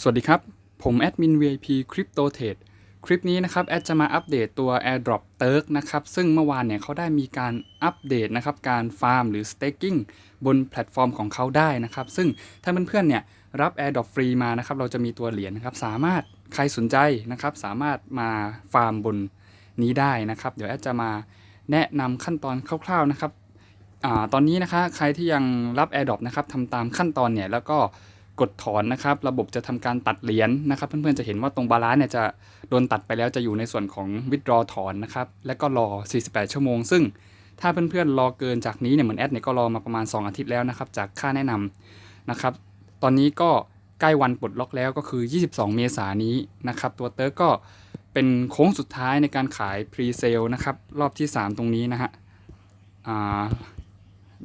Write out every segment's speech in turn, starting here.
สวัสดีครับ ผมแอดมิน VIP Crypto Trade คลิปนี้นะครับแอดจะมาอัปเดตตัว AirDrop Turk นะครับซึ่งเมื่อวานเนี่ยเขาได้มีการอัปเดตนะครับการฟาร์มหรือ staking บนแพลตฟอร์มของเขาได้นะครับ ซึ่งถ้าเพื่อนๆเนี่ยรับ AirDrop ฟรีมานะครับเราจะมีตัวเหรียญนะครับสามารถใครสนใจนะครับสามารถมาฟาร์มบนนี้ได้นะครับ เดี๋ยวแอดจะมาแนะนำขั้นตอนคร่าวๆนะครับอตอนนี้นะคะใครที่ยังรับ AirDrop นะครับทำตามขั้นตอนเนี่ยแล้วก็ กดถอนนะครับ ระบบจะทำการตัดเหรียญนะครับ เพื่อนๆจะเห็นว่าตรงบาลานซ์เนี่ยจะโดนตัดไปแล้วจะอยู่ในส่วนของ withdraw ถอนนะครับ และก็รอ 48 ชั่วโมง ซึ่งถ้าเพื่อนๆรอเกินจากนี้เนี่ยเหมือนแอดเนี่ยก็รอมาประมาณ 2 อาทิตย์แล้วนะครับ จากค่าแนะนำนะครับ ตอนนี้ก็ใกล้วันปลดล็อกแล้วก็คือ 22 เมษายนนี้นะครับ ตัวเตอร์ก็เป็นโค้งสุดท้ายในการขาย pre-sale นะครับ รอบที่ 3 ตรงนี้นะฮะอ่า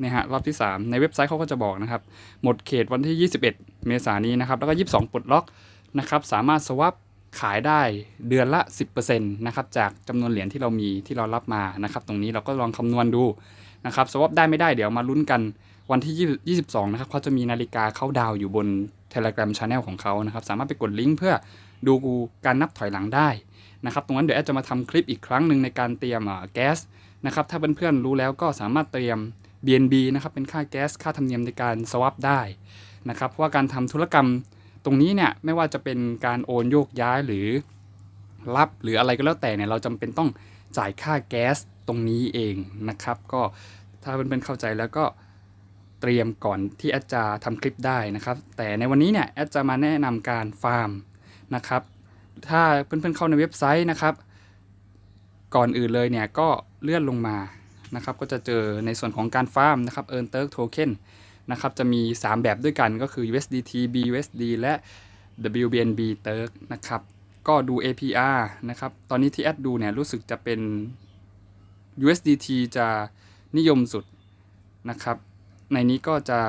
นี่ยฮะรอบที่ 3 ในเว็บไซต์เขาก็จะบอกนะครับ หมดเขตวันที่ 21 เมษายนนี้นะครับ แล้วก็ 22ปลดล็อกนะครับ สามารถสว a ปขายได้เดือนละ 10%นะครับ จากจำนวนเหรียญที่เรามีที่เรารับมานะครับ ตรงนี้เราก็ลองคำนวณดูนะครับสว a ปได้ไม่ได้เดี๋ยวมาลุ้นกันวันที่ 22 นะครับเขาจะมีนาฬิกาเข้าดาวอยู่บน Telegram Channel ของเขานะครับ สามารถไปกดลิงก์เพื่อดูการนับถอยหลังได้นะครับ ตรงนั้นเดี๋ยวแอดจะมาทำคลิปอีกครั้งหนึ่งในการเตรียมแก๊สนะครับ ถ้าเพื่อนๆรู้แล้วก็สามารถเตรียม BNB นะครับเป็นค่าแก๊สค่าธรรมเนียมในการสว a ปได้นะครับเพราะว่าการทำธุรกรรมตรงนี้เนี่ยไม่ว่าจะเป็นการโอนโยกย้ายหรือรับหรืออะไรก็แล้วแต่เนี่ยเราจำเป็นต้องจ่ายค่าแก๊สตรงนี้เองนะครับ ก็ถ้าเพื่อนๆเข้าใจแล้วก็เตรียมก่อนที่แอดจะทำคลิปได้นะครับ แต่ในวันนี้เนี่ยแอดจะมาแนะนำการฟาร์มนะครับ ถ้าเพื่อนๆเข้าในเว็บไซต์นะครับ ก่อนอื่นเลยเนี่ยก็เลื่อนลงมา นะครับก็จะเจอในส่วนของการฟาร์มนะครับ Earn Turk Token นะครับจะมี 3 แบบด้วยกันก็คือ USDT BUSD และ WBNB Turk นะครับก็ดู APR นะครับตอนนี้ที่แอดดูเนี่ยรู้สึกจะเป็น USDT จะนิยมสุดนะครับในนี้ก็จะ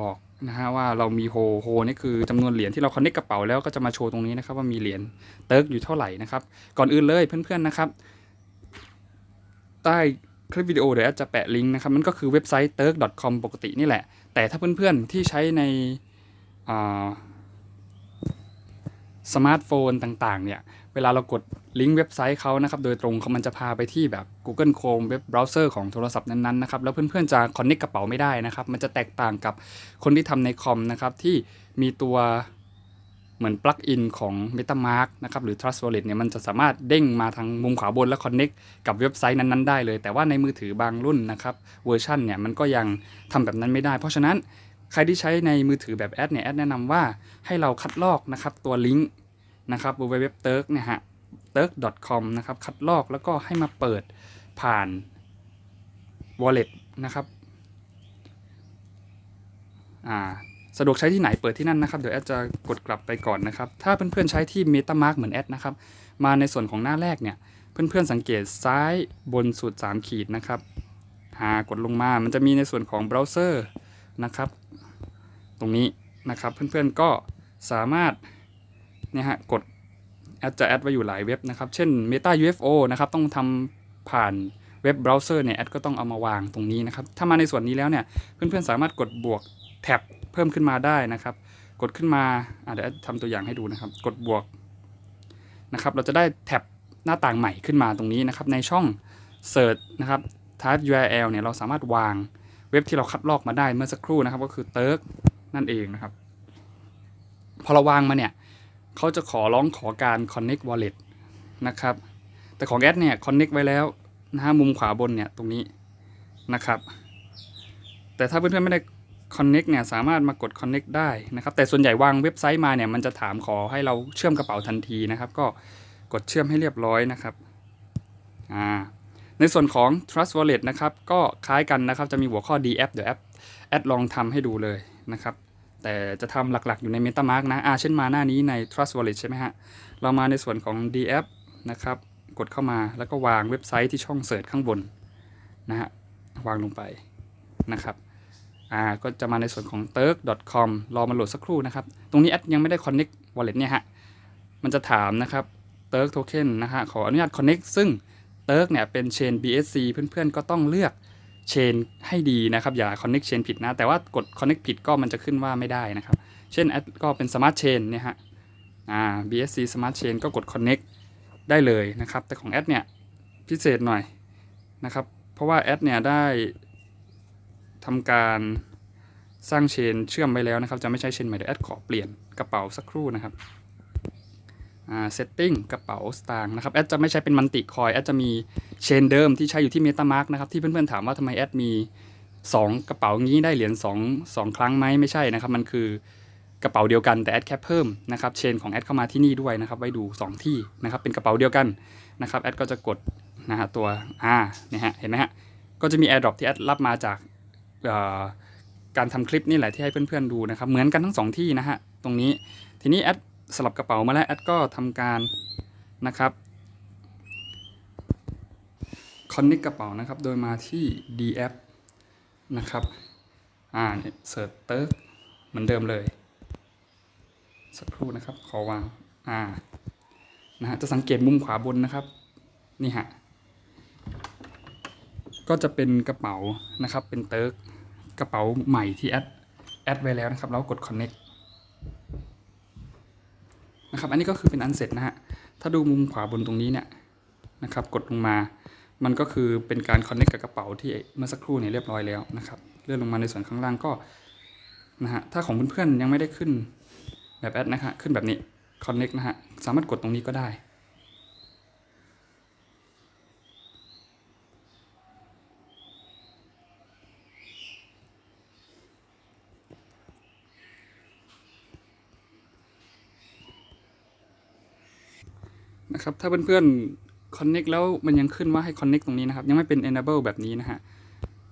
บอกนะฮะว่าเรามีโฮโฮนี่คือจำนวนเหรียญที่เราคอนเนคกระเป๋าแล้วก็จะมาโชว์ตรงนี้นะครับว่ามีเหรียญเติร์กอยู่เท่าไหร่นะครับ ก่อนอื่นเลยเพื่อนๆนะครับ ใต้ คลิปวิดีโอเดี๋ยวอดจะแปะลิงก์นะครับมันก็คือเว็บไซต์ turk.com ปกตินี่แหละ แต่ถ้าเพื่อนๆที่ใช้ในสมาร์ทโฟนต่างๆ เนี่ย เวลาเรากดลิงก์เว็บไซต์เขานะครับ โดยตรงเขามันจะพาไปที่แบบ Google Chrome เว็บเบราว์เซอร์ของโทรศัพท์นั้นๆนะครับ แล้วเพื่อนๆจะคอนเน c กกระเป๋าไม่ได้นะครับ มันจะแตกต่างกับคนที่ทำในคอมนะครับ ที่มีตัว เหมือนปลั๊กอินของ MetaMask นะครับหรือ Trust Wallet เนี่ยมันจะสามารถเด้งมาทางมุมขวาบนแล้ว Connect กับเว็บไซต์นั้นๆได้เลย แต่ว่าในมือถือบางรุ่นนะครับเวอร์ชันเนี่ยมันก็ยังทำแบบนั้นไม่ได้ เพราะฉะนั้นใครที่ใช้ในมือถือแบบแอดเนี่ยแอดแนะนำว่าให้เราคัดลอกนะครับตัวลิงก์นะครับ www turk เนี่ยฮะ turk.com นะครับคัดลอกแล้วก็ให้มาเปิดผ่าน wallet นะครับอ่า สะดวกใช้ที่ไหนเปิดที่นั่นนะครับ เดี๋ยวแอดจะกดกลับไปก่อนนะครับ ถ้าเพื่อนๆใช้ที่ MetaMask เหมือนแอดนะครับ มาในส่วนของหน้าแรกเนี่ย เพื่อนๆสังเกตซ้ายบนสุด 3 ขีดนะครับ หากดลงมา มันจะมีในส่วนของเบราว์เซอร์นะครับ ตรงนี้นะครับ เพื่อนๆก็สามารถเนี่ยฮะกดแอดจะแอดไว้อยู่หลายเว็บนะครับ เช่น Meta UFO นะครับ ต้องทำผ่านเว็บเบราว์เซอร์เนี่ยแอดก็ต้องเอามาวางตรงนี้นะครับ ถ้ามาในส่วนนี้แล้วเนี่ย เพื่อนๆสามารถกดบวกแท็บ เพิ่มขึ้นมาได้นะครับ กดขึ้นมาเดี๋ยวทำตัวอย่างให้ดูนะครับ กดบวกนะครับเราจะได้แท็บหน้าต่างใหม่ขึ้นมาตรงนี้นะครับ ในช่อง Search นะครับ Type URL เนี่ยเราสามารถวางเว็บที่เราคัดลอกมาได้เมื่อสักครู่นะครับ ก็คือ Turk นั่นเองนะครับ พอเราวางมาเนี่ยเขาจะขอร้องขอการ Connect Wallet นะครับ แต่ของแอดเนี่ย Connect ไว้แล้วนะฮะมุมขวาบนเนี่ยตรงนี้นะครับ แต่ถ้าเพื่อนๆไม่ได้ Connect เนี่ยสามารถมากด Connect ได้นะครับแต่ส่วนใหญ่วางเว็บไซต์มาเนี่ยมันจะถามขอให้เราเชื่อมกระเป๋าทันทีนะครับ ก็กดเชื่อมให้เรียบร้อยนะครับอ่าในส่วนของ Trust Wallet นะครับก็คล้ายกันนะครับจะมีหัวข้อ DApp เดี๋ยวแอปแอดลองทำให้ดูเลยนะครับแต่จะทำหลักๆอยู่ใน MetaMask นะอ่าเช่นมาหน้านี้ใน Trust Wallet ใช่ไหมฮะเรามาในส่วนของ DApp นะครับกดเข้ามาแล้วก็วางเว็บไซต์ที่ช่องเสิร์ชข้างบนนะฮะวางลงไปนะครับ อ่าก็จะมาในส่วนของ turk.com รอมาโหลดสักครู่นะครับ ตรงนี้แอดยังไม่ได้ connect wallet เนี่ยฮะ มันจะถามนะครับ turk token นะฮะ ขออนุญาต connect ซึ่ง turk เนี่ยเป็น chain BSC เพื่อนๆ ก็ต้องเลือก chain ให้ดีนะครับ อย่า connect chain ผิดนะ แต่ว่ากด connect ผิดก็มันจะขึ้นว่าไม่ได้นะครับ เช่นแอดก็เป็น smart chain เนี่ยฮะ อ่า BSC Smart Chain ก็กด Connect ได้เลยนะครับ แต่ของแอดเนี่ยพิเศษหน่อยนะครับ เพราะว่าแอดเนี่ยได้ ทำการสร้างเชนเชื่อมไปแล้วนะครับ จะไม่ใช้เชนใหม่เดี๋ยวแอดขอเปลี่ยนกระเป๋าสักครู่นะครับอ่า setting กระเป๋าสตางค์นะครับแอดจะไม่ใช้เป็นมันติคอยแอดจะมีเชนเดิมที่ใช้อยู่ที่ MetaMask นะครับที่เพื่อนๆถามว่าทำไมแอดมี 2 กระเป๋างี้ได้เหรียญ2 2 ครั้งไหมไม่ใช่นะครับ มันคือกระเป๋าเดียวกันแต่แอดแค่เพิ่มนะครับเชนของแอดเข้ามาที่นี่ด้วยนะครับ ไว้ดู 2 ที่นะครับเป็นกระเป๋าเดียวกันนะครับแอดก็จะกดนะฮะตัวอ่าเนี่ยฮะเห็นไหมฮะก็จะมี AirDrop ที่แอดรับมาจาก การทำคลิปนี่แหละที่ให้เพื่อนๆดูนะครับ เหมือนกันทั้งสองที่นะฮะตรงนี้ทีนี้แอดสลับกระเป๋ามาแล้วแอดก็ทำการนะครับ connect กระเป๋านะครับ โดยมาที่ D app นะครับอ่าเนี่ยเสิร์ชเติร์กเหมือนเดิมเลย สักครู่นะครับ ขอวางอ่านะฮะจะสังเกตมุมขวาบนนะครับ นี่ฮะก็จะเป็นกระเป๋านะครับเป็นเติร์ก ระเป๋าใหม่ที่แอดแอดไว้แล้วนะครับ แล้วกด connect นะครับ อันนี้ก็คือเป็นอันเสร็จนะฮะ ถ้าดูมุมขวาบนตรงนี้เนี่ยนะครับ กดลงมา มันก็คือเป็นการ connect กับกระเป๋าที่เมื่อสักครู่เนี่ยเรียบร้อยแล้วนะครับ เลื่อนลงมาในส่วนข้างล่างก็นะฮะ ถ้าของเพื่อนๆยังไม่ได้ขึ้นแบบแอดนะฮะขึ้นแบบนี้ connect นะฮะ สามารถกดตรงนี้ก็ได้ นะครับ ถ้าเพื่อนๆ connect แล้วมันยังขึ้นว่าให้ connect ตรงนี้นะครับ ยังไม่เป็น enable แบบนี้นะฮะ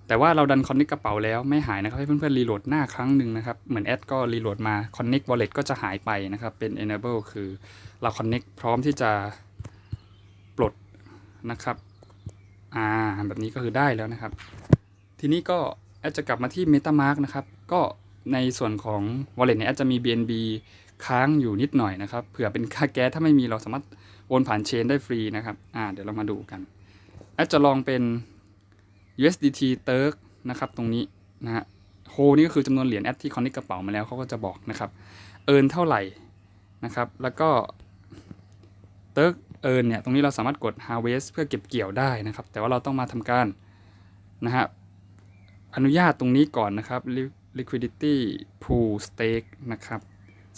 แต่ว่าเราดัน connect กระเป๋าแล้วไม่หายนะครับ ให้เพื่อนๆ รีโหลดหน้าครั้งหนึ่งนะครับ เหมือนแอดก็รีโหลดมา connect wallet ก็จะหายไปนะครับ เป็น enable คือเรา connect พร้อมที่จะปลดนะครับ อ่า แบบนี้ก็คือได้แล้วนะครับ ทีนี้ก็แอดจะกลับมาที่ MetaMask นะครับ ก็ในส่วนของ wallet เนี่ยแอดจะมี BNB ค้างอยู่นิดหน่อยนะครับ เผื่อเป็นค่าแก๊สถ้าไม่มีเราสามารถ โอนผ่านเชนได้ฟรีนะครับอ่าเดี๋ยวเรามาดูกันแอดจะลองเป็น USDT Turk นะครับตรงนี้นะฮะโฮนี่ก็คือจำนวนเหรียญแอดที่คอนเนคกระเป๋ามาแล้วเขาก็จะบอกนะครับเอินเท่าไหร่นะครับแล้วก็ Turk เอินเนี่ยตรงนี้เราสามารถกด harvest เพื่อเก็บเกี่ยวได้นะครับ แต่ว่าเราต้องมาทำการนะฮะอนุญาตตรงนี้ก่อนนะครับ liquidity pool stake นะครับ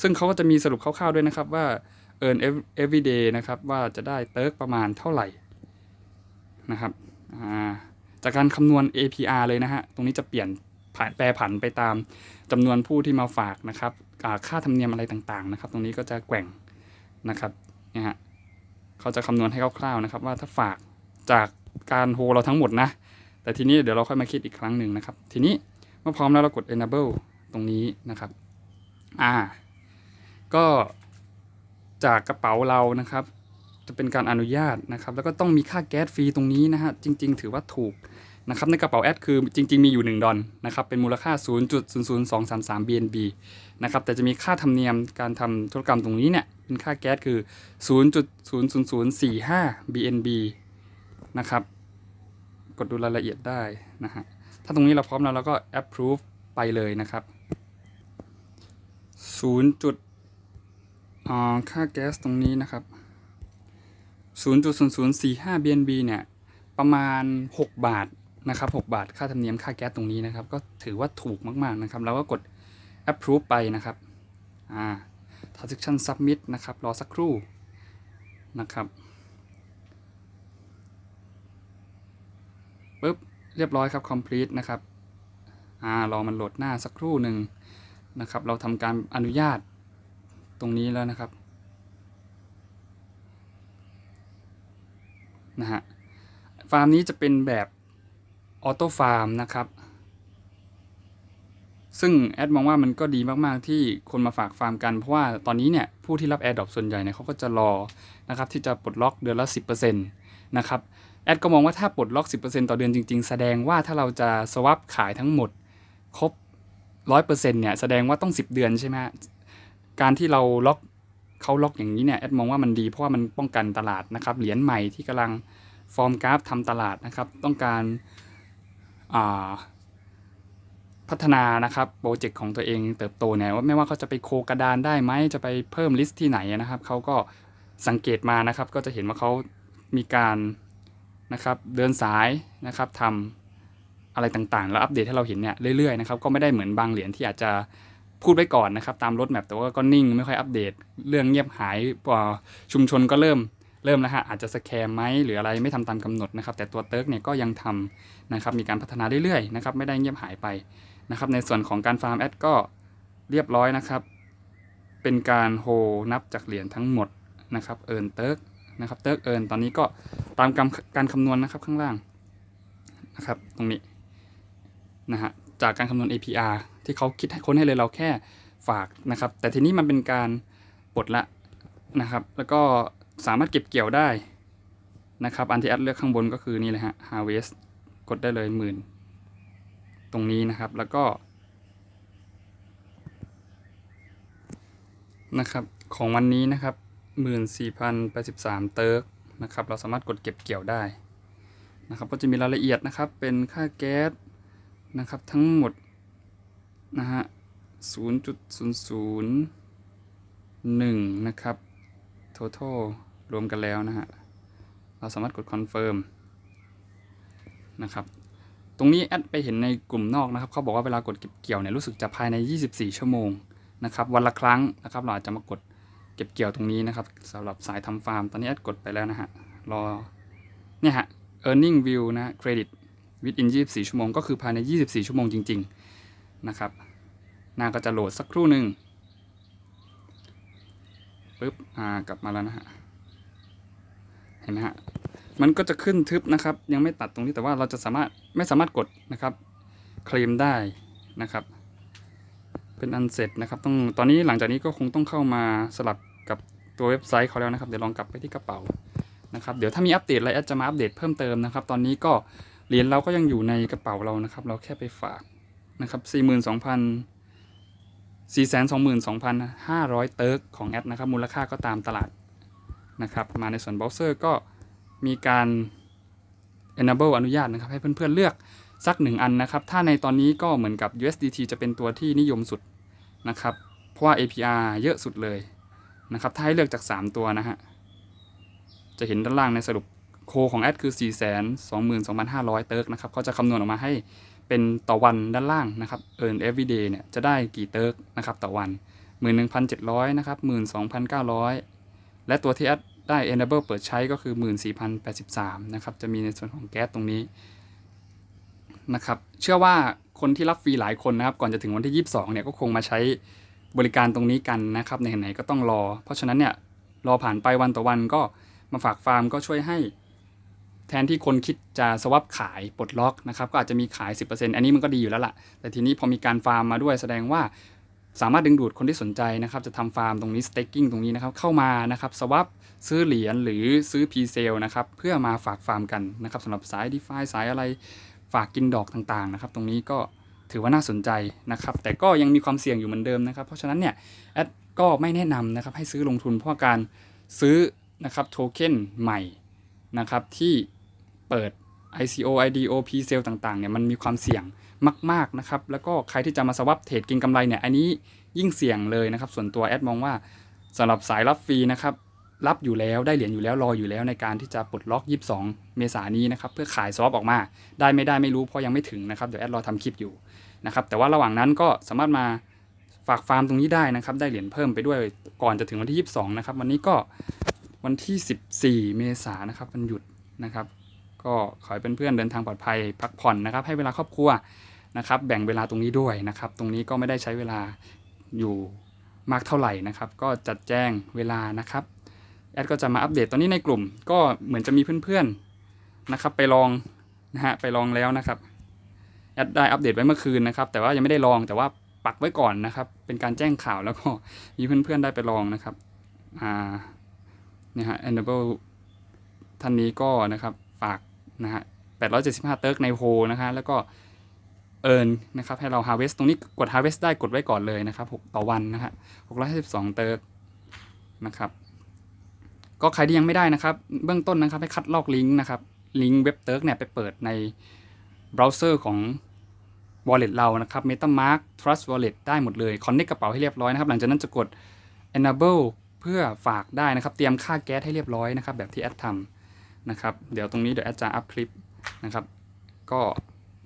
ซึ่งเขาก็จะมีสรุปคร่าวๆด้วยนะครับว่า earn every day นะครับ ว่าจะได้เติร์กประมาณเท่าไหร่นะครับจากการคำนวณ APR เลยนะฮะ ตรงนี้จะเปลี่ยนผ่านแปรผันไปตามจำนวนผู้ที่มาฝากนะครับค่าธรรมเนียมอะไรต่างๆนะครับ ตรงนี้ก็จะแกว่งนะครับเนี่ยฮะเขาจะคำนวณให้คร่าวๆนะครับ ว่าถ้าฝากจากการโฮเราทั้งหมดนะ แต่ทีนี้เดี๋ยวเราค่อยมาคิดอีกครั้งหนึ่งนะครับ ทีนี้เมื่อพร้อมแล้วเรากด enable ตรงนี้นะครับ อ่า ก็ จากกระเป๋าเรานะครับ จะเป็นการอนุญาตนะครับ แล้วก็ต้องมีค่าแก๊สฟรีตรงนี้นะฮะจริง ๆ ถือว่าถูกนะครับในกระเป๋าแอดคือจริง ๆ มีอยู่ 1 ดอลนะครับเป็นมูลค่า 0.00233 BNB นะครับแต่จะมีค่าธรรมเนียมการทำธุรกรรมตรงนี้เนี่ยเป็นค่าแก๊สคือ 0.00045 BNB นะครับกดดูรายละเอียดได้นะฮะถ้าตรงนี้เราพร้อมแล้วเราก็ approve ไปเลยนะครับ 0. อ่าค่าแก๊สตรงนี้นะครับ 0.0045 BNB เนี่ย ประมาณ 6 บาทนะครับ 6 บาท ค่าธรรมเนียมค่าแก๊สตรงนี้นะครับ ก็ถือว่าถูกมากๆนะครับ แล้วก็กด approve ไปนะครับ อ่า transaction submit นะครับ รอสักครู่นะครับปึ๊บ เรียบร้อยครับ complete นะครับ อ่า รอมันโหลดหน้าสักครู่หนึ่งนะครับ เราทำการอนุญาต รงนี้แล้วนะครับนะฮะฟาร์มนี้จะเป็นแบบออโต้ฟาร์มนะครับ ซึ่งแอดมองว่ามันก็ดีมาก ๆ ที่คนมาฝากฟาร์มกัน เพราะว่าตอนนี้เนี่ยผู้ที่รับ a อ r d r o p ส่วนใหญ่เนี่ยเขาก็จะรอนะครับที่จะปลดล็อกเดือนละ 10%นะครับแอดก็มองว่าถ้าปลดล็อก 10%ต่อเดือนจริง ๆ แสดงว่าถ้าเราจะสวับขายทั้งหมดครบ 100%เนี่ยแสดงว่าต้อง 10 เดือนใช่ไหม การที่เราล็อกเขาล็อกอย่างนี้เนี่ยแอดมองว่ามันดีเพราะว่ามันป้องกันตลาดนะครับเหรียญใหม่ที่กำลังฟอร์มกราฟทำตลาดนะครับ ต้องการาพัฒนานะครับโปรเจกต์ของตัวเองเติบโตเนี่ยว่าไม่ว่าเขาจะไปโคกระดานได้ไหมจะไปเพิ่มลิสต์ที่ไหนนะครับเขาก็สังเกตมานะครับ ก็จะเห็นว่าเขามีการนะครับเดินสายนะครับทำอะไรต่างๆ แล้วอัปเดตให้เราเห็นเนี่ยเรื่อยๆนะครับก็ไม่ได้เหมือนบางเหรียญที่อาจจะ พูดไว้ก่อนนะครับ ตามรถแมพแต่ว่าก็นิ่งไม่ค่อยอัปเดต เรื่องเงียบหายชุมชนก็เริ่มเริ่มแล้วฮะอาจจะสแคมไหมหรืออะไรไม่ทำตามกำหนดนะครับแต่ตัวเติร์กเนี่ยก็ยังทำนะครับมีการพัฒนาเรื่อยๆนะครับไม่ได้เงียบหายไปนะครับในส่วนของการฟาร์มแอดก็เรียบร้อยนะครับ เป็นการโฮนับจากเหรียญทั้งหมดนะครับเอิร์นเติร์กนะครับเติร์กเอิร์นตอนนี้ก็ตามการการคำนวณนะครับข้างล่างนะครับตรงนี้นะฮะ จากการคำนวณ APR ที่เขาคิดให้ค้นให้เลยเราแค่ฝากนะครับ แต่ทีนี้มันเป็นการปลดละนะครับ แล้วก็สามารถเก็บเกี่ยวได้นะครับ อันที่แอดเลือกข้างบนก็คือนี่เลยฮะ harvest กดได้เลยหมื่นตรงนี้นะครับ แล้วก็นะครับของวันนี้นะครับ14,083เติร์กนะครับ เราสามารถกดเก็บเกี่ยวได้นะครับ ก็จะมีรายละเอียดนะครับ เป็นค่าแก๊ส นะครับทั้งหมดนะฮะ0.001 นะครับ total รวมกันแล้วนะฮะ เราสามารถกด confirm นะครับ ตรงนี้แอดไปเห็นในกลุ่มนอกนะครับ เขาบอกว่าเวลากดเก็บเกี่ยวเนี่ยรู้สึกจะภายใน 24 ชั่วโมงนะครับ วันละครั้งนะครับ เราอาจจะมากดเก็บเกี่ยวตรงนี้นะครับสำหรับสายทำฟาร์ม ตอนนี้แอดกดไปแล้วนะฮะ รอ เนี่ยฮะ earning view นะ credit within 24 ชั่วโมงก็คือภายใน 24 ชั่วโมงจริง ๆ นะครับ หน้าก็จะโหลดสักครู่หนึ่งปึ๊บ อ่า กลับมาแล้วนะฮะ เห็นไหมฮะ มันก็จะขึ้นทึบนะครับ ยังไม่ตัดตรงนี้แต่ว่าเราจะสามารถไม่สามารถกดนะครับ เคลมได้นะครับ เป็นอันเสร็จนะครับ ต้อง ตอนนี้หลังจากนี้ก็คงต้องเข้ามาสลับกับตัวเว็บไซต์เขาแล้วนะครับ เดี๋ยวลองกลับไปที่กระเป๋านะครับ เดี๋ยวถ้ามีอัปเดตอะไรแอดจะมาอัปเดตเพิ่มเติมนะครับ ตอนนี้ก็ เหรียญเราก็ยังอยู่ในกระเป๋าเรานะครับ เราแค่ไปฝากนะครับ42,000 422,500 เติร์กของแอดนะครับ มูลค่าก็ตามตลาดนะครับ มาในส่วนเบราว์เซอร์ก็มีการ enable อนุญาตนะครับ ให้เพื่อนๆเลือกสักหนึ่งอันนะครับ ถ้าในตอนนี้ก็เหมือนกับ USDT จะเป็นตัวที่นิยมสุดนะครับ เพราะว่า APR เยอะสุดเลยนะครับ ถ้าให้เลือกจาก 3 ตัวนะฮะ จะเห็นด้านล่างในสรุป โคของแอดคือ422,500 เติร์กนะครับเขาจะคำนวณออกมาให้เป็นต่อวันด้านล่างนะครับ earn everyday เนี่ยจะได้กี่เติร์กนะครับต่อวัน 11,700 นะครับ 12,900 และตัวที่แอดได้ enable เปิดใช้ก็คือ 14,083 นะครับ จะมีในส่วนของแก๊สตรงนี้นะครับ เชื่อว่าคนที่รับฟรีหลายคนนะครับ ก่อนจะถึงวันที่ 22 เนี่ยก็คงมาใช้บริการตรงนี้กันนะครับ ในไหนก็ต้องรอ เพราะฉะนั้นเนี่ยรอผ่านไปวันต่อวันก็มาฝากฟาร์มก็ช่วยให้ ทนที่คนคิดจะสวับขายปลดล็อกนะครับก็อาจจะมีขาย 10%อันนี้มันก็ดีอยู่แล้วล่ะ แต่ทีนี้พอมีการฟาร์มมาด้วยแสดงว่าสามารถดึงดูดคนที่สนใจนะครับจะทำฟาร์มตรงนี้ staking ตรงนี้นะครับเข้ามานะครับสวับซื้อเหรียญหรือซื้อ p s a l e นะครับเพื่อมาฝากฟาร์มกันนะครับสำหรับสาย DeFi สายอะไรฝากกินดอกต่างๆนะครับตรงนี้ก็ถือว่าน่าสนใจนะครับแต่ก็ยังมีความเสี่ยงอยู่เหมือนเดิมนะครับเพราะฉะนั้นเนี่ยแอดก็ไม่แนะนำนะครับให้ซื้อลงทุนเพราะการซื้อนะครับโทเค็นใหม่นะครับที่ เปิด ICO IDO p s a l e ต่างๆเนี่ยมันมีความเสี่ยงมากๆนะครับ แล้วก็ใครที่จะมาสวับเทรดกินกำไรเนี่ยอันนี้ยิ่งเสี่ยงเลยนะครับ ส่วนตัวแอดมองว่าสำหรับสายรับฟรีนะครับรับอยู่แล้วได้เหรียญอยู่แล้วรออยู่แล้วในการที่จะปลดล็อก 22 เมษายนนี้นะครับเพื่อขายซอฟออกมา ได้ไม่ได้ไม่รู้เพราะยังไม่ถึงนะครับเดี๋ยวแอดรอทำคลิปอยู่นะครับแต่ว่าระหว่างนั้นก็สามารถมาฝากฟาร์มตรงนี้ได้นะครับได้เหรียญเพิ่มไปด้วยก่อนจะถึงวันที่ 22 นะครับวันนี้ก็วันที่ 14 เมษายนนะครับวันหยุดนะครับ ก็ขอให้เพื่อนๆเดินทางปลอดภัยพักผ่อนนะครับ ให้เวลาครอบครัวนะครับ แบ่งเวลาตรงนี้ด้วยนะครับ ตรงนี้ก็ไม่ได้ใช้เวลาอยู่มากเท่าไหร่นะครับ ก็จัดแจ้งเวลานะครับแอดก็จะมาอัปเดตตอนนี้ในกลุ่ม ก็เหมือนจะมีเพื่อนๆนะครับ ไปลองนะฮะไปลองแล้วนะครับแอดได้อัปเดตไว้เมื่อคืนนะครับ แต่ว่ายังไม่ได้ลองแต่ว่าปักไว้ก่อนนะครับ เป็นการแจ้งข่าวแล้วก็มีเพื่อนๆได้ไปลองนะครับอ่าเนี่ยฮะ enable ท่านนี้ก็นะครับ นะฮะ875 เติร์กในโฮนะฮะแล้วก็เอิร์นนะครับให้เรา harvest ตรงนี้กด harvest ได้กดไว้ก่อนเลยนะครับ6ต่อวันนะฮะ652 เติร์กนะครับก็ใครที่ยังไม่ได้นะครับ เบื้องต้นนะครับให้คัดลอกลิงก์นะครับลิงก์เว็บเติร์กเนี่ยไปเปิดในเบราว์เซอร์ของ wallet เรานะครับ MetaMask Trust Wallet ได้หมดเลย connect กระเป๋าให้เรียบร้อยนะครับ หลังจากนั้นจะกด enable เพื่อฝากได้นะครับ เตรียมค่าแก๊สให้เรียบร้อยนะครับ แบบที่แอดทำ นะครับ เดี๋ยวตรงนี้เดี๋ยวแอดจะอัพคลิปนะครับ ก็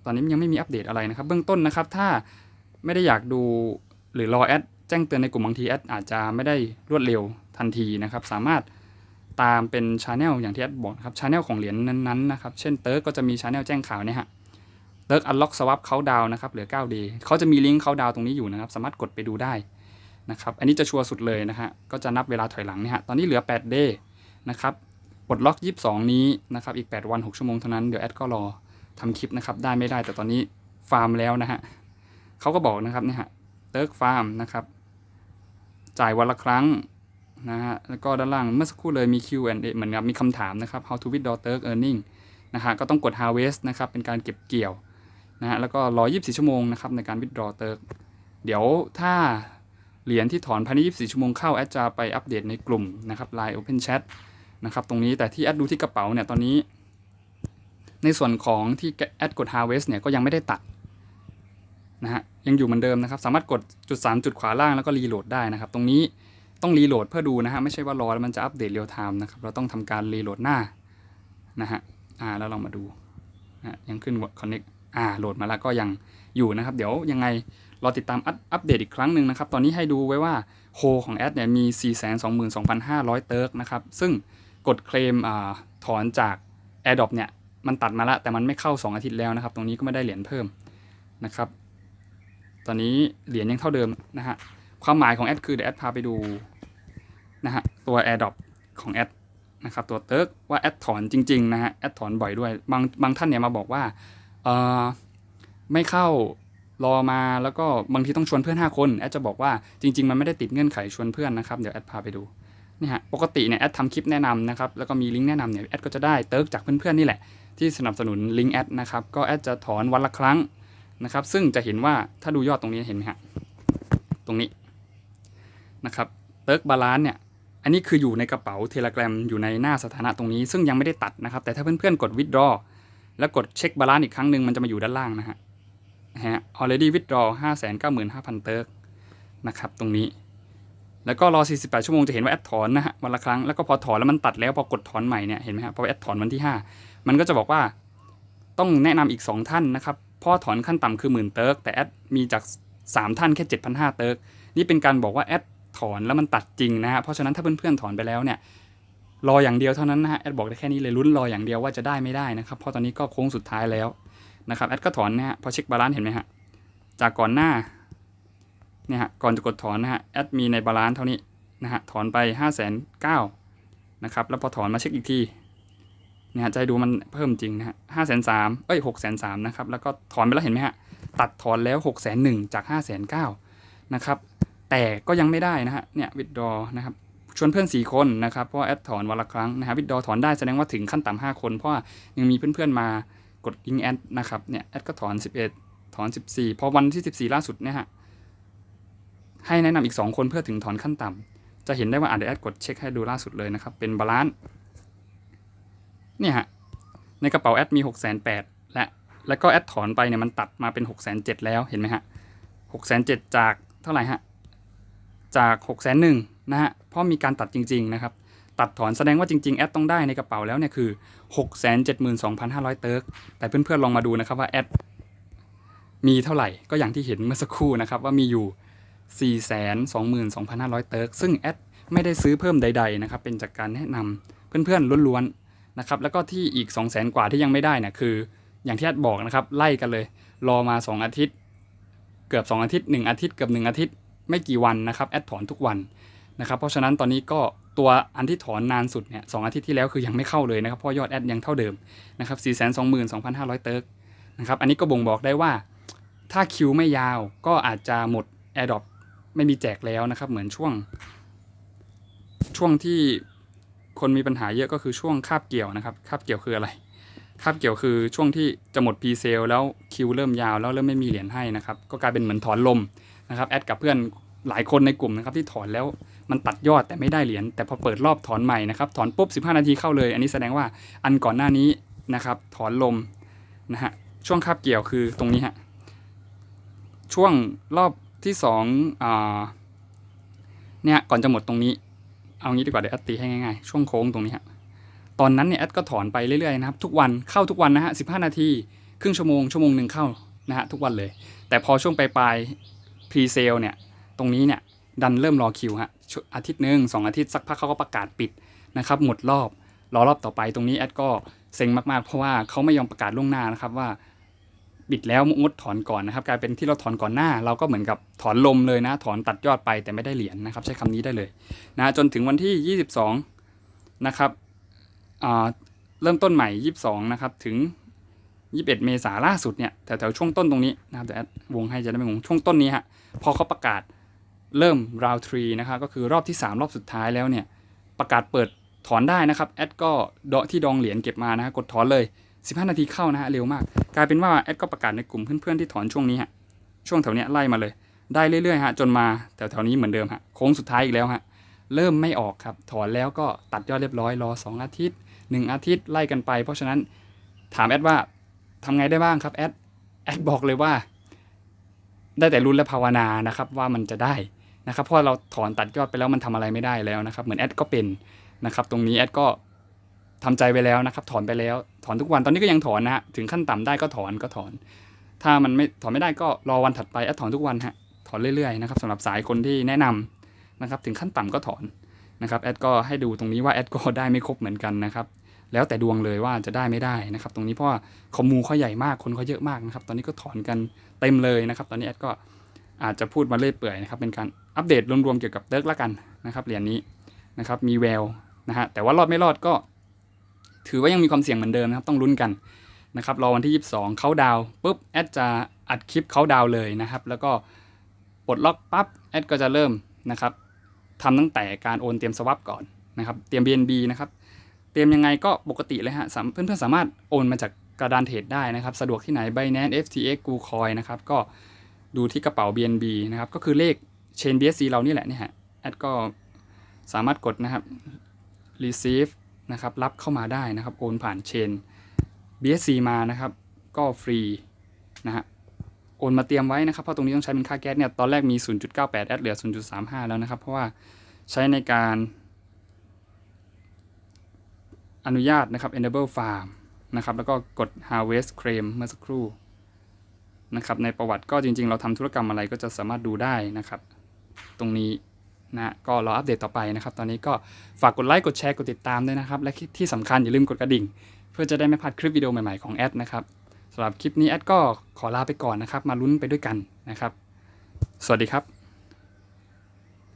ตอนนี้ยังไม่มีอัปเดตอะไรนะครับ เบื้องต้นนะครับ ถ้าไม่ได้อยากดูหรือรอแอดแจ้งเตือนในกลุ่มบางทีแอดอาจจะไม่ได้รวดเร็วทันทีนะครับ สามารถตามเป็นชาแนลอย่างที่แอดบอกครับชาแนลของเหรียญนั้นๆนะครับ เช่นเติร์กก็จะมีชาแนลแจ้งข่าวเนี่ยฮะเติร์กอันล็อกสวับเขาดาวนะครับเหลือ9 day เขาจะมีลิงก์เขาดาวตรงนี้อยู่นะครับ สามารถกดไปดูได้นะครับ อันนี้จะชัวร์สุดเลยนะฮะก็จะนับเวลาถอยหลังเนี่ยฮะตอนนี้เหลือ8 day นะครับ ปลดล็อก22 นี้นะครับอีก 8 วัน 6 ชั่วโมงเท่านั้น เดี๋ยวแอดก็รอทำคลิปนะครับ ได้ไม่ได้แต่ตอนนี้ฟาร์มแล้วนะฮะเขาก็บอกนะครับเนี่ยฮะเติร์กฟาร์มนะครับ จ่ายวันละครั้งนะฮะแล้วก็ด้านล่างเมื่อสักครู่เลยมี Q&A เหมือนกับมีคำถามนะครับ how to withdraw Turk earning นะฮะก็ต้องกด harvest นะครับเป็นการเก็บเกี่ยวนะฮะแล้วก็รอ 24 ชั่วโมงนะครับในการ withdraw เติร์กเดี๋ยวถ้าเหรียญที่ถอนภายใน 24 ชั่วโมงเข้าแอดจะไปอัปเดตในกลุ่มนะครับ Line Open Chat นะครับตรงนี้แต่ที่แอดดูที่กระเป๋าเนี่ยตอนนี้ ในส่วนของที่แอดกด harvest เนี่ยก็ยังไม่ได้ตัดนะฮะยังอยู่เหมือนเดิมนะครับ สามารถกดจุด 3 จุดขวาล่างแล้วก็รีโหลดได้นะครับ ตรงนี้ต้องรีโหลดเพื่อดูนะฮะไม่ใช่ว่ารอแล้วมันจะอัปเดตเรียลไทม์นะครับเราต้องทำการรีโหลดหน้านะฮะอ่าแล้วเรามาดูนะฮะยังขึ้น connect อ่าโหลดมาแล้วก็ยังอยู่นะครับ เดี๋ยวยังไงรอติดตามอัปอัปเดตอีกครั้งหนึ่งนะครับ ตอนนี้ให้ดูไว้ว่าโฮของแอดเนี่ยมี 422,500 เติร์กนะครับ ซึ่ง กดเคลมอถอนจาก AirDrop เนี่ยมันตัดมาละแต่มันไม่เข้า 2 อาทิตย์แล้วนะครับ ตรงนี้ก็ไม่ได้เหรียญเพิ่มนะครับ ตอนนี้เหรียญยังเท่าเดิมนะฮะความหมายของแอดคือเดี๋ยวแอดพาไปดูนะฮะตัว AirDrop ของแอดนะครับตัวเติร์กว่าแอดถอนจริงๆนะฮะแอดถอนบ่อยด้วย บางบางท่านเนี่ยมาบอกว่าเออไม่เข้ารอมาแล้วก็บางทีต้องชวนเพื่อน 5 คนแอดจะบอกว่าจริง ๆ มันไม่ได้ติดเงื่อนไขชวนเพื่อนนะครับ เดี๋ยวแอดพาไปดู นี่ฮะปกติเนี่ยแอดทำคลิปแนะนำนะครับแล้วก็มีลิงก์แนะนำเนี่ยแอดก็จะได้เติร์กจากเพื่อนๆนี่แหละที่สนับสนุนลิงก์แอดนะครับก็แอดจะถอนวันละครั้งนะครับซึ่งจะเห็นว่าถ้าดูยอดตรงนี้เห็นไหมฮะตรงนี้นะครับเติร์กบาลานเนี่ยอันนี้คืออยู่ในกระเป๋าเทเล gram อยู่ในหน้าสถานะตรงนี้ ซึ่งยังไม่ได้ตัดนะครับแต่ถ้าเพื่อนๆกด withdraw แล้วกดเช็คบาลานอีกครั้งหนึ่งมันจะมาอยู่ด้านล่างนะฮะฮะ already withdraw 595,000 เติร์กนะครับตรงนี้ แล้วก็รอ 48 ชั่วโมงจะเห็นว่าแอดถอนนะฮะวันละครั้งแล้วก็พอถอนแล้วมันตัดแล้วพอกดถอนใหม่เนี่ยเห็นไหมฮะพอแอดถอนวันที่ 5 มันก็จะบอกว่าต้องแนะนำอีก 2 ท่านนะครับพราะถอนขั้นต่ำคือหมื่นเติร์กแต่แอดมีจาก 3 ท่านแค่ 7,500 เติร์กนี่เป็นการบอกว่าแอดถอนแล้วมันตัดจริงนะฮะเพราะฉะนั้นถ้าเพื่อนๆถอนไปแล้วเนี่ยรออย่างเดียวเท่านั้นนะฮะแอดบอกได้แค่นี้เลยลุ้นรออย่างเดียวว่าจะได้ไม่ได้นะครับเพราะตอนนี้ก็โค้งสุดท้ายแล้วนะครับแอดก็ถอนนะฮะพอเช็คบาลานซ์เห็นไหมฮะจากก่อนหน้า เนี่ยฮะก่อนจะกดถอนนะฮะแอดมีในบาลานซ์เท่านี้นะฮะถอนไป5 0 0 0 0 0นะครับแล้วพอถอนมาเช็คอีกทีเนี่ยฮะจะให้ดูมันเพิ่มจริงนะฮะห้าแสนสามเอ้ยหกแสนสามนะครับแล้วก็ถอนไปแล้วเห็นไหมฮะตัดถอนแล้ว6กแสนหนึ่งจาก5 0 0 0 0 0นะครับแต่ก็ยังไม่ได้นะฮะเนี่ยวิดดอนะครับชวนเพื่อน4คนนะครับเพราะแอดถอนวันละครั้งนะฮะวิดดอถอนได้แสดงว่าถึงขั้นต่ำ5คน เพราะยังมีเพื่อนๆมากดลิงก์แอดนะครับเนี่ยแอดก็ถอน 11 ถอน 14 พอวันที่ 14 ล่าสุดเนี่ยฮะ ให้แนะนำอีก 2 คนเพื่อถึงถอนขั้นต่ำจะเห็นได้ว่าอะเดแอดกดเช็คให้ดูล่าสุดเลยนะครับ เป็นบาลานซ์เนี่ยฮะ ในกระเป๋าแอดมี 6 8 0 0 0และแล้วก็แอดถอนไปเนี่ยมันตัดมาเป็น 6 7 0 0 0แล้วเห็นไหมฮะ6 7 0 0 0จากเท่าไหร่ฮะ จาก 6 1 0 0 0นะฮะ เพราะมีการตัดจริง ๆ นะครับ ตัดถอนแสดงว่าจริง ๆ แอดต้องได้ในกระเป๋าแล้วเนี่ยคือ 672,500 เติร์กแต่เพื่อนๆลองมาดูนะครับว่าแอดมีเท่าไหร่ก็อย่างที่เห็นเมื่อสักครู่นะครับว่ามีอยู่ 422,500 เติร์กซึ่งแอดไม่ได้ซื้อเพิ่มใดๆนะครับเป็นจากการแนะนำเพื่อนๆล้วนๆนะครับแล้วก็ที่อีก 200,000 กว่าที่ยังไม่ได้เนี่ยคือ อย่างที่แอดบอกนะครับไล่กันเลย รอมา 2 อาทิตย์ เกือบ 2 อาทิตย์ 1 อาทิตย์เกือบ 1 อาทิตย์ ไม่กี่วันนะครับแอดถอนทุกวันนะครับเพราะฉะนั้นตอนนี้ก็ตัวอันที่ถอนนานสุดเนี่ยสอาทิตย์ที่แล้วคือยังไม่เข้าเลยนะครับเพราะยอดแอดยังเท่าเดิมนะครับ4 2 2 5 0 0 เติร์กนะครับอันนี้ก็บ่งบอกได้ว่า ถ้าคิวไม่ยาวก็อาจจะหมด AirDrop ไม่มีแจกแล้วนะครับ เหมือนช่วง ช่วงที่คนมีปัญหาเยอะก็คือช่วงคาบเกี่ยวนะครับคาบเกี่ยวคืออะไรคาบเกี่ยวคือช่วงที่จะหมด p ีเซลแล้วคิวเริ่มยาวแล้วเริ่มไม่มีเหรียญให้นะครับ ก็กลายเป็นเหมือนถอนลมนะครับแอดกับเพื่อนหลายคนในกลุ่มนะครับที่ถอนแล้วมันตัดยอดแต่ไม่ได้เหรียญแต่พอเปิดรอบถอนใหม่นะครับถอนปุ๊บ 15 นาทีเข้าเลย อันนี้แสดงว่าอันก่อนหน้านี้นะครับถอนลมนะฮะช่วงคาบเกี่ยวคือตรงนี้ฮะช่วงรอบ ที่สองอเนี่ยก่อนจะหมดตรงนี้ เอางี้ดีกว่าเดี๋ยวแอดตีให้ง่ายๆ ช่วงโค้งตรงนี้ฮะตอนนั้นเนี่ยแอดก็ถอนไปเรื่อยๆนะครับทุกวันเข้าทุกวันนะฮะสิบห้านาที ครึ่งชั่วโมงชั่วโมงหนึ่งเข้านะฮะทุกวันเลย แต่พอช่วงปลายๆพรีเซลเนี่ยตรงนี้เนี่ยดันเริ่มรอคิวฮะอาทิตย์หนึ่งสองอาทิตย์สักพักเขาก็ประกาศปิดนะครับหมดรอบรอรอบต่อไปตรงนี้แอดก็เซ็งมากๆ เพราะว่าเขาไม่ยอมประกาศล่วงหน้านะครับว่า บิดแล้วงดถอนก่อนนะครับ กลายเป็นที่เราถอนก่อนหน้า เราก็เหมือนกับถอนลมเลยนะ ถอนตัดยอดไปแต่ไม่ได้เหรียญนะครับ ใช้คำนี้ได้เลยนะจนถึงวันที่ 22 นะครับอ่าเริ่มต้นใหม่ 22 นะครับ ถึง 21 เมษาล่าสุดเนี่ยแถวๆช่วงต้นตรงนี้นะครับแอดวงให้จะได้ไม่งงช่วงต้นนี้ฮะพอเขาประกาศเริ่ม round 3นะครับก็คือรอบที่ 3 รอบสุดท้ายแล้วเนี่ยประกาศเปิดถอนได้นะครับแอดก็ดาะที่ดองเหรียญเก็บมานะฮะกดถอนเลย15 นาทีเข้านะฮะเร็วมาก กลายเป็นว่าแอดก็ประกาศในกลุ่มเพื่อนๆที่ถอนช่วงนี้ฮะช่วงแถวเนี้ยไล่มาเลย ได้เรื่อยๆฮะจนมาแถวๆนี้เหมือนเดิมฮะโค้งสุดท้ายอีกแล้วฮะเริ่มไม่ออกครับ ถอนแล้วก็ตัดยอดเรียบร้อยรอ 2 อาทิตย์ 1 อาทิตย์ไล่กันไป เพราะฉะนั้นถามแอดว่าทำไงได้บ้างครับแอดแอดบอกเลยว่า ได้แต่รุ้นและภาวนานะครับว่ามันจะได้นะครับเพราะเราถอนตัดยอดไปแล้วมันทำอะไรไม่ได้แล้วนะครับ เหมือนแอดก็เป็นนะครับ ตรงนี้แอดก็ ทำใจไปแล้วนะครับ ถอนไปแล้ว ถอนทุกวันตอนนี้ก็ยังถอนนะฮะถึงขั้นต่ำได้ก็ถอนก็ถอน ถ้ามันไม่ถอนไม่ได้ก็รอวันถัดไปแอดถอนทุกวันฮะถอนเรื่อยๆนะครับสำหรับสายคนที่แนะนำนะครับ ถึงขั้นต่ำก็ถอนนะครับแอดก็ให้ดูตรงนี้ว่าแอดก็ได้ไม่ครบเหมือนกันนะครับแล้วแต่ดวงเลยว่าจะได้ไม่ได้นะครับ ตรงนี้เพราะว่าคอมมูเขาใหญ่มากคนเขาเยอะมากนะครับ ตอนนี้ก็ถอนกันเต็มเลยนะครับ ตอนนี้แอดก็อาจจะพูดมาเรื่อยเปื่อยนะครับเป็นการอัปเดตรวมๆเกี่ยวกับเดิร์กละกันนะครับเหรียญนี้นะครับมีแววนะฮะแต่ว่ารอดไม่รอดก็ ถือว่ายังมีความเสี่ยงเหมือนเดิมนะครับ ต้องลุ้นกันนะครับรอวันที่ 22 เขาดาวปุ๊บแอดจะอัดคลิปเขาดาวเลยนะครับ แล้วก็ปลดล็อกปั๊บแอดก็จะเริ่มนะครับทำตั้งแต่การโอนเตรียมสวับก่อนนะครับ เตรียม BNB นะครับ เตรียมยังไงก็ปกติเลยฮะเพื่อนๆสามารถโอนมาจากกระดานเทรดได้นะครับ สะดวกที่ไหน Binance FTX KuCoin นะครับ ก็ดูที่กระเป๋า BNB นะครับ ก็คือเลข Chain BSC เรานี่แหละนี่ฮะแอดก็สามารถกดนะครับ receive นะครับรับเข้ามาได้นะครับ โอนผ่านเชน BSC มานะครับ ก็ฟรีนะฮะโอนมาเตรียมไว้นะครับ เพราะตรงนี้ต้องใช้เป็นค่าแก๊สเนี่ย ตอนแรกมี 0.98 แอดเหลือ 0.35 แล้วนะครับ เพราะว่าใช้ในการ อนุญาตนะครับ enable farm นะครับ แล้วก็กด harvest claim เมื่อสักครู่นะครับ ในประวัติก็จริงๆ เราทำธุรกรรมอะไรก็จะสามารถดูได้นะครับ ตรงนี้ นะก็รออัปเดตต่อไปนะครับ ตอนนี้ก็ฝากกดไลค์กดแชร์กดติดตามด้วยนะครับ และที่สำคัญอย่าลืมกดกระดิ่ง เพื่อจะได้ไม่พลาดคลิปวิดีโอใหม่ๆของแอดนะครับสำหรับคลิปนี้แอดก็ขอลาไปก่อนนะครับ มาลุ้นไปด้วยกันนะครับ สวัสดีครับ